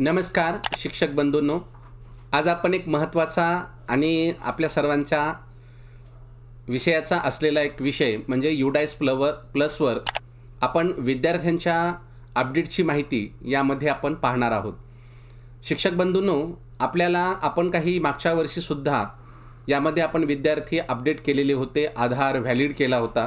नमस्कार शिक्षक बंधूंनो. आज आपण एक महत्त्वाचा आणि आपल्या सर्वांच्या विषयाचा असलेला एक विषय म्हणजे युडायस प्लवर प्लसवर आपण विद्यार्थ्यांच्या अपडेटची माहिती यामध्ये आपण पाहणार आहोत. शिक्षक बंधूंनो आपल्याला आपण काही मागच्या वर्षीसुद्धा यामध्ये आपण विद्यार्थी अपडेट केलेले होते आधार व्हॅलिड केला होता.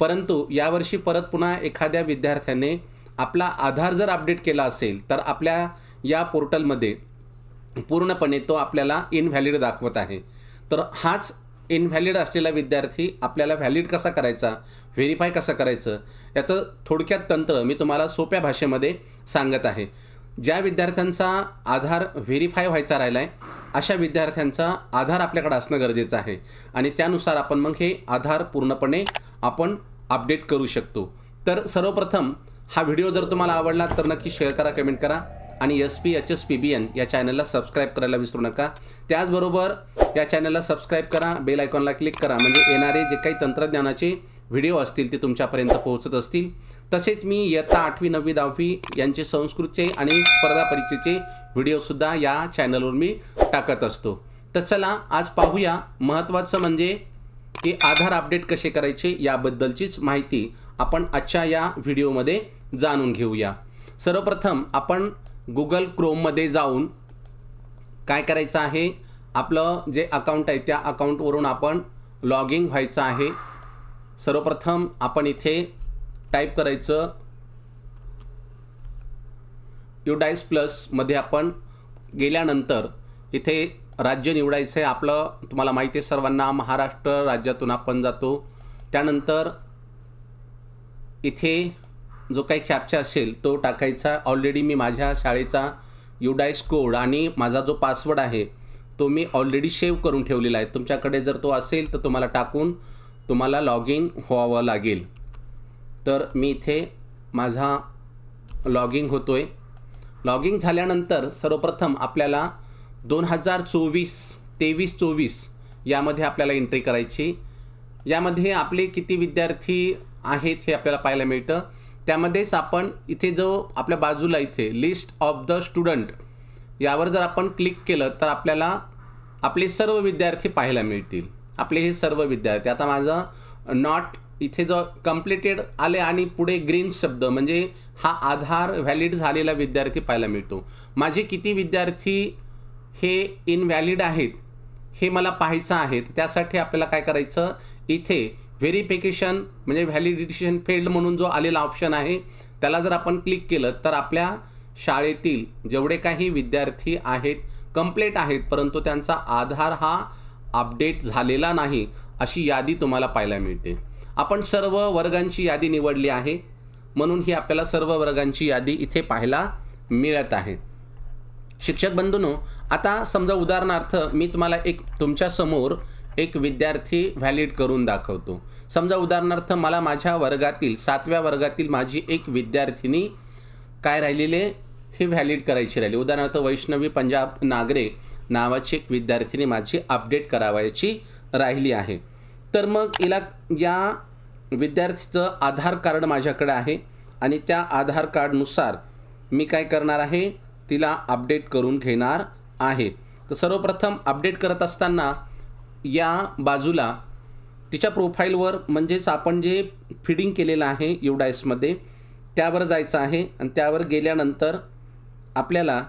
परंतु यावर्षी परत पुन्हा एखाद्या विद्यार्थ्याने आपला आधार जर अपडेट केला असेल तर आपल्या या पोर्टलमध्ये पूर्णपणे तो आपल्याला इनव्हॅलिड दाखवत आहे. तर हाच इनव्हॅलिड असलेला विद्यार्थी आपल्याला व्हॅलिड कसा करायचा? व्हेरीफाय कसं करायचं? याचं थोडक्यात तंत्र मी तुम्हाला सोप्या भाषेमध्ये सांगत आहे. ज्या विद्यार्थ्यांचा आधार व्हेरीफाय व्हायचा राहिला आहे अशा विद्यार्थ्यांचा आधार आपल्याकडे असणं गरजेचं आहे. आणि त्यानुसार आपण मग हे आधार पूर्णपणे आपण अपडेट करू शकतो. तर सर्वप्रथम हा व्हिडिओ जर तुम्हाला आवडला तर नक्की शेअर करा कमेंट करा. आणि S P H S P B N या चॅनलला सबस्क्राईब करायला विसरू नका. त्याचबरोबर या चॅनलला सबस्क्राईब करा बेल आयकॉनला क्लिक करा. म्हणजे येणारे जे काही तंत्रज्ञानाचे व्हिडिओ असतील ते तुमच्यापर्यंत पोहोचत असतील. तसेच मी इयत्ता आठवी नववी दहावी यांचे संस्कृतचे आणि स्पर्धा परीक्षेचे व्हिडिओसुद्धा या चॅनलवर मी टाकत असतो. तर चला आज पाहूया महत्त्वाचं म्हणजे की आधार अपडेट कसे करायचे याबद्दलचीच माहिती आपण आजच्या या व्हिडिओमध्ये जाणून घेऊया. सर्वप्रथम आपण गुगल क्रोममध्ये जाऊन काय करायचं आहे? आपलं जे अकाउंट आहे त्या अकाउंटवरून आपण लॉग इन व्हायचं आहे. सर्वप्रथम आपण इथे टाईप करायचं. युडाईस प्लसमध्ये आपण गेल्यानंतर इथे राज्य निवडायचं आहे आपलं तुम्हाला माहिती आहे सर्वांना महाराष्ट्र राज्यातून आपण जातो. त्यानंतर इथे जो काही कॅप्चा असेल तो टाकायचा. ऑलरेडी मी माझ्या शाळेचा युडाईस कोड आणि माझा जो पासवर्ड आहे तो मी ऑलरेडी सेव्ह करून ठेवलेला आहे. तुमच्याकडे जर तो असेल तर तुम्हाला टाकून तुम्हाला लॉग इन व्हावं लागेल. तर मी इथे माझा लॉगिंग होतो आहे लॉगिंग झाल्यानंतर सर्वप्रथम आपल्याला दोन हजार चोवीस तेवीस चोवीस यामध्ये आपल्याला एंट्री करायची. यामध्ये आपले किती विद्यार्थी आहेत हे आपल्याला पाहायला मिळतं. त्यामध्येच आपण इथे जो आपल्या बाजूला इथे लिस्ट ऑफ द स्टुडंट यावर जर आपण क्लिक केलं तर आपल्याला आपले सर्व विद्यार्थी पाहायला मिळतील. आपले हे सर्व विद्यार्थी. आता माझं नॉट इथे जो कम्प्लिटेड आले आणि पुढे ग्रीन शब्द म्हणजे हा आधार व्हॅलिड झालेला विद्यार्थी पाहायला मिळतो. माझे किती विद्यार्थी हे इनव्हॅलिड आहेत हे मला पाहायचं आहे त्यासाठी आपल्याला काय करायचं? इथे व्हेरिफिकेशन म्हणजे व्हॅलिडिटेशन फेल्ड म्हणून जो आलेला ऑप्शन आहे त्याला जर आपण क्लिक केलं तर आपल्या शाळेतील जेवढे काही विद्यार्थी आहेत कंप्लेट आहेत परंतु त्यांचा आधार हा अपडेट झालेला नाही अशी यादी तुम्हाला पाहायला मिळते. आपण सर्व वर्गांची यादी निवडली आहे म्हणून ही आपल्याला सर्व वर्गांची यादी इथे पाहायला मिळत आहे. शिक्षक बंधूनो आता समजा उदाहरणार्थ मी तुम्हाला एक तुमच्यासमोर एक विद्यार्थी व्हॅलिड करून दाखवतो. समजा उदाहरणार्थ मला माझ्या वर्गातील सातव्या वर्गातील माझी एक विद्यार्थिनी काय राहिलेले? हे व्हॅलिड करायची राहिली. उदाहरणार्थ वैष्णवी पंजाब नागरे नावाची एक विद्यार्थिनी माझी अपडेट करावायची राहिली आहे. तर मग हिला या विद्यार्थीचं आधार कार्ड माझ्याकडे आहे आणि त्या आधार कार्डनुसार मी काय करणार आहे? तिला अपडेट करून घेणार आहे. तर सर्वप्रथम अपडेट करत असताना या बाजूला तिच्या प्रोफाईलवर म्हणजेच आपण जे फिडिंग केलेलं आहे युडायसमध्ये त्यावर जायचं आहे आणि त्यावर गेल्यानंतर आपल्याला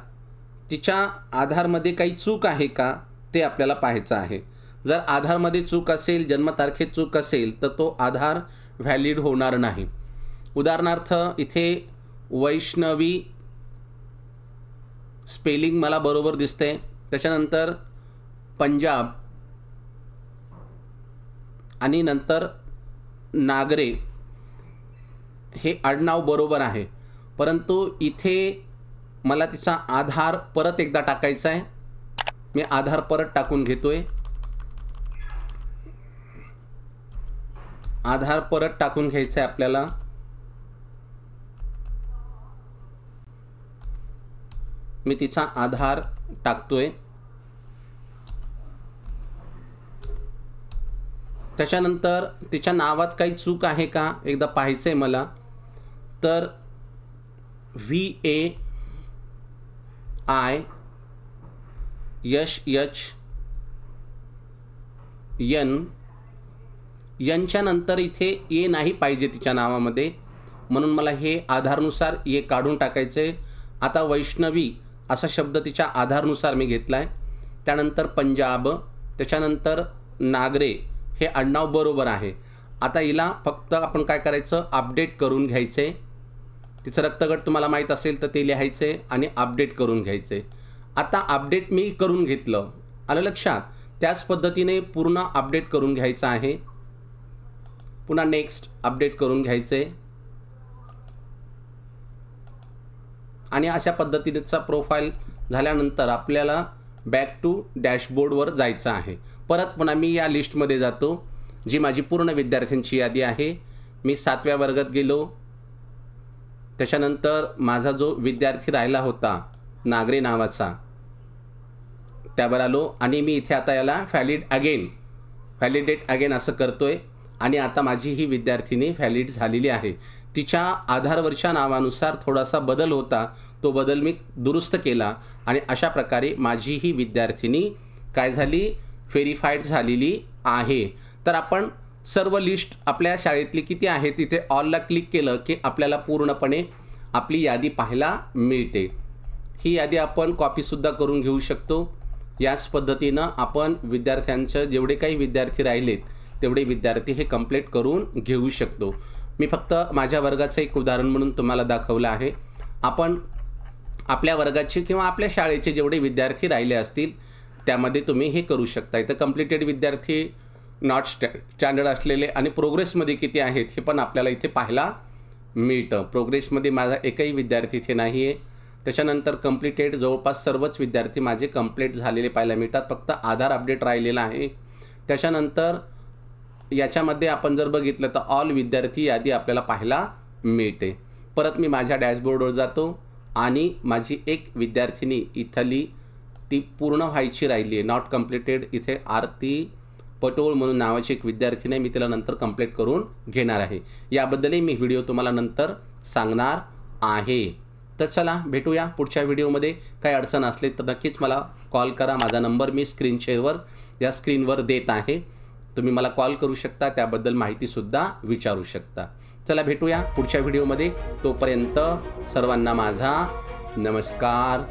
तिच्या आधारमध्ये काही चूक आहे का ते आपल्याला पाहायचं आहे. जर आधारमध्ये चूक असेल जन्मतारखेत चूक असेल तर तो आधार व्हॅलिड होणार नाही. उदाहरणार्थ इथे वैष्णवी स्पेलिंग मला बरोबर दिसते त्याच्यानंतर पंजाब आणि नंतर नागरे हे आडनाव बरोबर आहे. परंतु इथे मला तिचा आधार परत एकदा टाकायचा आहे. मी आधार परत टाकून घेतो आहे आधार परत टाकून घ्यायचं आहे आपल्याला. मी तिचा आधार टाकतोय. त्याच्यानंतर तिच्या नावात काही चूक आहे का? एकदा पाहायचं आहे मला. तर V A I S H N यांच्या नंतर इथे ये नाही पाहिजे तिच्या नावामध्ये. म्हणून मला हे आधारनुसार ये काढून टाकायचं आहे आता वैष्णवी असा शब्द तिच्या आधारनुसार मी घेतला आहे त्यानंतर पंजाब त्याच्यानंतर नागरे हे आडनाव बरोबर आहे. आता हिला फक्त आपण काय करायचं? अपडेट करून घ्यायचे. तिचं रक्तगट तुम्हाला माहीत असेल तर ते लिहायचे आणि अपडेट करून घ्यायचे. आता अपडेट मी करून घेतलं. आलं लक्षात? त्याच पद्धतीने पूर्ण अपडेट करून घ्यायचं आहे. पुन्हा नेक्स्ट अपडेट करून घ्यायचे. आणि अशा पद्धतीचा प्रोफाईल झाल्यानंतर आपल्याला बॅक टू डॅशबोर्डवर जायचं आहे. परत पुन्हा मी या लिस्टमध्ये जातो जी माझी पूर्ण विद्यार्थ्यांची यादी आहे. मी सातव्या वर्गात गेलो. त्याच्यानंतर माझा जो विद्यार्थी राहिला होता नागरे नावाचा त्यावर आलो आणि मी इथे आता याला व्हॅलिड अगेन व्हॅलिडेट अगेन असं करतोय. आणि आता माझी ही विद्यार्थिनी व्हॅलिड झालेली आहे. तिच्या आधारवरच्या नावानुसार थोडासा बदल होता. तो बदल मी दुरुस्त केला आणि अशा प्रकारे माझी ही विद्यार्थिनी काय झाली? व्हेरीफाईड झालेली आहे. तर आपण सर्व लिस्ट आपल्या शाळेतली किती आहे तिथे ऑलला क्लिक केलं की आपल्याला पूर्णपणे आपली यादी पाहायला मिळते. ही यादी आपण कॉपीसुद्धा करून घेऊ शकतो. याच पद्धतीनं आपण विद्यार्थ्यांचं जेवढे काही विद्यार्थी राहिलेत तेवढे विद्यार्थी हे कंप्लीट करून घेऊ शकतो. मी फक्त माझ्या वर्गाचं एक उदाहरण म्हणून तुम्हाला दाखवलं आहे. आपण आपल्या वर्गाचे किंवा आपल्या शाळेचे जेवढे विद्यार्थी राहिले असतील त्यामध्ये तुम्ही हे करू शकता. इथं कम्प्लिटेड विद्यार्थी नॉट स्टॅ स्टँडर्ड असलेले आणि प्रोग्रेसमध्ये किती आहेत हे पण आपल्याला इथे पाहायला मिळतं. प्रोग्रेसमध्ये माझा एकही विद्यार्थी इथे नाही आहे त्याच्यानंतर कम्प्लिटेड जवळपास सर्वच विद्यार्थी माझे कंप्लीट झालेले पाहायला मिळतात. फक्त आधार अपडेट राहिलेला आहे. त्याच्यानंतर याच्यामध्ये आपण जर बघितलं तर ऑल विद्यार्थी यादी आपल्याला पाहायला मिळते. परत मी माझ्या डॅशबोर्डवर जातो. आणि माझी एक विद्यार्थिनी इथली ती पूर्ण व्हायची राहिली आहे. नॉट कम्प्लिटेड इथे आरती पटोळ म्हणून नावाची एक विद्यार्थी नाही मी तिला नंतर कंप्लीट करून घेणार आहे. याबद्दलही मी व्हिडिओ तुम्हाला नंतर सांगणार आहे. तर चला भेटूया पुढच्या व्हिडिओमध्ये काही अडचण असली तर नक्कीच मला कॉल करा. माझा नंबर मी स्क्रीन शेअरवर या स्क्रीनवर देत आहे. तुम्ही मला कॉल करू शकता. त्याबद्दल माहितीसुद्धा विचारू शकता. चला भेटूया पुढच्या व्हिडिओमध्ये. तोपर्यंत सर्वांना माझा नमस्कार.